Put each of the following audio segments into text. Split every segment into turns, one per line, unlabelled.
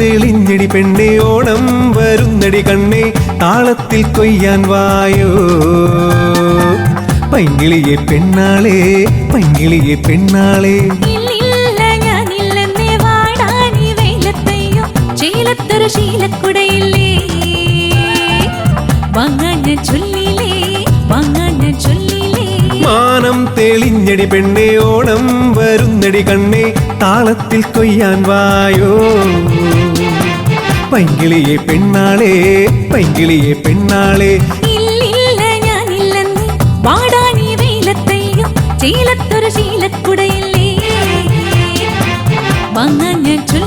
തെളിഞ്ഞടി പെണ്ണെ ഓണം വരുന്നടി കണ്ണേ താളത്തിൽ കൊയ്യാൻ വായോ. പൈങ്കിളിയെ പെണ്ണാളെ പൈങ്കിളിയെ പെണ്ണാളെ.
ശീലക്കുടയില്ലേ?
മാനം തെളിഞ്ഞടി പെണ്ണേ ഓണം വരുന്നടി കണ്ണേ താളത്തിൽ കൊയ്യാൻ വായോ. പൈങ്കിളിയെ പെണ്ണാളെ പൈങ്കിളിയെ പെണ്ണാളെ.
ശീലക്കുടയില്ലേ? വങ്ങാഞ്ഞ ചൊല്ലിലേ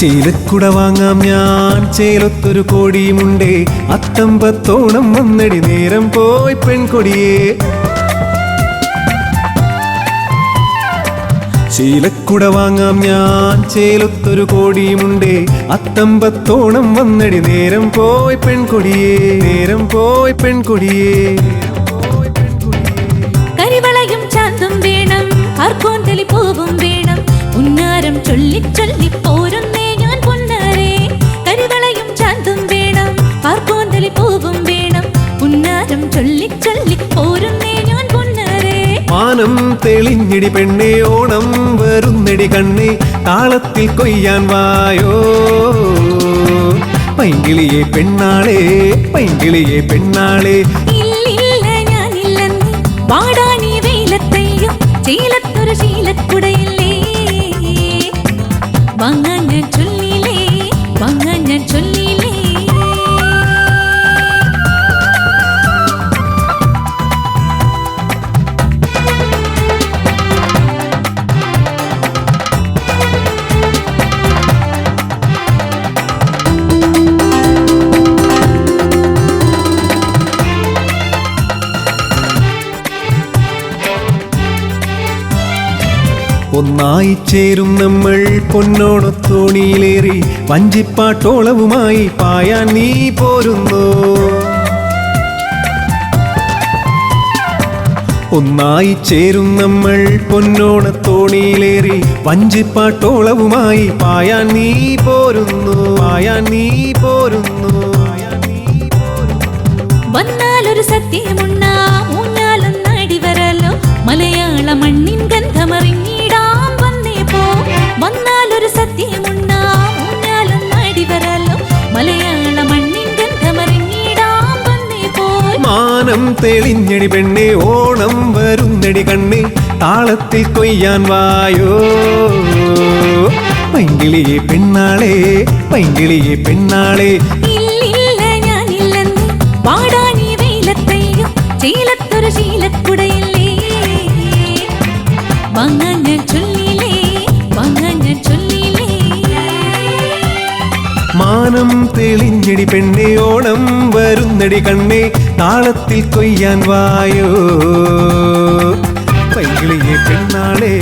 ശീലക്കുട വാങ്ങാം ഞാൻ. ചേലത്തൊരു കോടിയുമുണ്ടേ. അത്തമ്പത്തോണം വന്നടി നേരം പോയി പെൺകൊടിയേ. ശീലക്കുട വാങ്ങാം ഞാൻ. ചേലത്തൊരു കോടിയുമുണ്ടേ. അത്തമ്പത്തോണം വന്നടി നേരം പോയി പെൺകൊടിയേ. നേരം പോയി പെൺകൊടിയേ.
കരിവളയും ചാന്തും വേണം. പോവും വേണം. ഉന്നാരം ചൊല്ലി പൊന്നാരേ
മാനം തെളിഞ്ഞിടി പെണ്ണെ ഓണം വരുന്നടി കണ്ണേ താളത്തിൽ കൊയ്യാൻ വായോ പൈങ്കിളിയെ പെണ്ണാളെ പൈങ്കിളിയെ പെണ്ണാളെ
ഇല്ലില്ല
ഒന്നായി ചേരും നമ്മൾ പൊന്നോണത്തോണിയിലേറി വഞ്ചിപ്പാട്ടോളവുമായി പായാൻ നീ പോരുന്നു. ഒന്നായി ചേരും നമ്മൾ പൊന്നോണത്തോണിയിലേറി വഞ്ചിപ്പാട്ടോളവുമായി പായാൻ നീ പോരുന്നു. പായാൻ നീ പോരുന്നു.
വന്നാൽ ഒരു സത്യമുണ്ട്.
മാനം തെളിഞ്ഞടി പെണ്ണെ ഓണം വരുന്നടി കണ്ണ് താളത്തിൽ കൊയ്യാൻ വായോ. പൈങ്കിളിയെ പെണ്ണാളെ പൈങ്കിളിയെ പെണ്ണാളെ.
ഇല്ലില്ല ഞാനില്ലെന്ന് വാടാനി വെയിലത്തയ്യോ ചേലത്തൊരു ശീലക്കുടയില്ലേ? മങ്ങഞ്ഞ ചൊല്ലിലേ മങ്ങഞ്ഞ ചൊല്ലിലേ.
മാനം തെളിഞ്ഞടി പെണ്ണെ ഓണം വരുന്നടി കണ്ണെ താളത്തിൽ കൊയ്യാൻ വായോ പൈങ്കിളിയെ പെണ്ണാളെ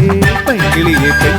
പൈങ്കിളിയെ പെണ്ണാളെ